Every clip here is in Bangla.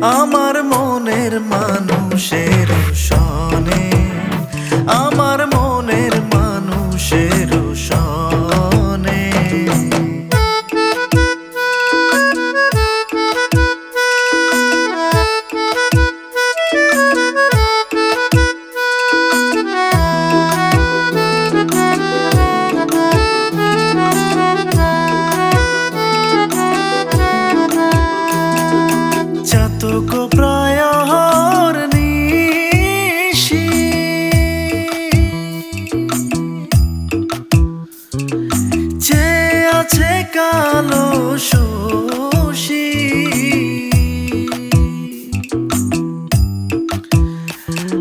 আমার মনের মানুষের সনে আমার মনের মানুষের সনে আছে কালো শোষী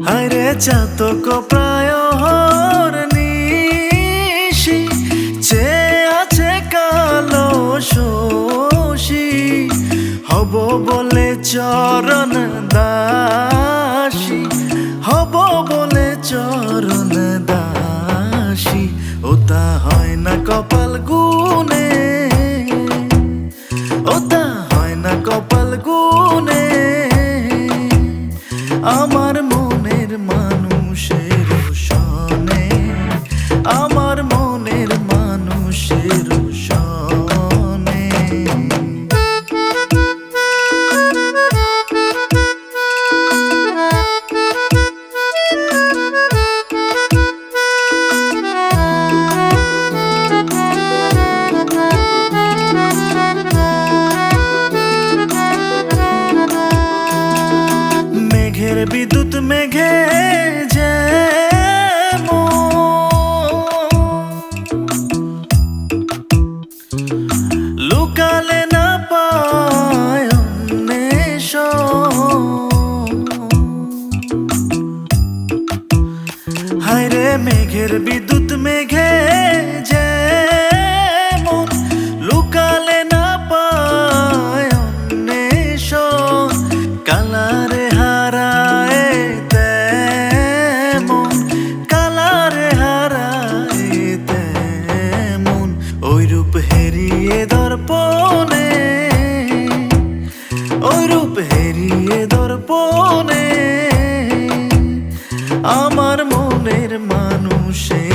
হায়রে চাতক প্রায় নিশি যে আছে কালো শোষী হব বলে চরণ দাসী ওটা হয় না কপাল গুনে ওটা হয় না কপাল গুনে আমার মনের মানুষের মেঘের বিদ্যুৎ মেঘে যেমন লুকালে না পায় অন্বেষণ। হায়রে মেঘের বিদ্যুৎ মেঘে হেরিয়ে দর্পণে ওই রূপ দর্পণে আমার মনের মানুষের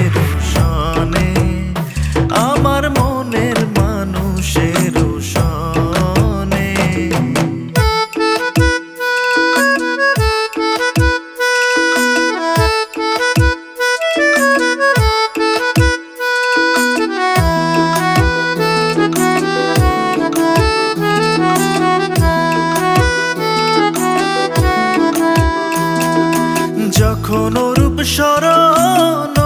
যখন রূপ স্মরণ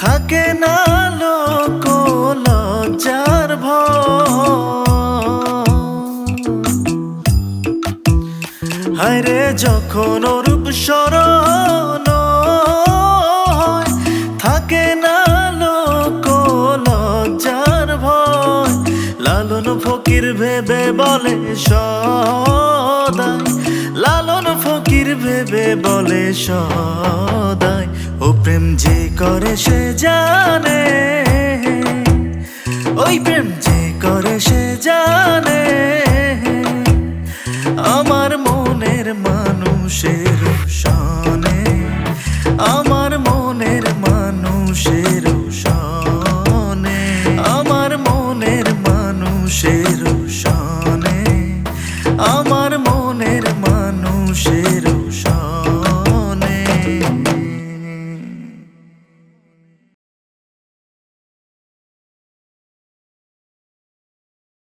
থাকে না লোক লজ্জার হায়রে যখন রূপ স্মরণ ফকির ভেবে বলে সদাই, লালন ফকির ভেবে বলে সদাই। ও প্রেম যে করে সে জানে, ওই প্রেম যে করে সে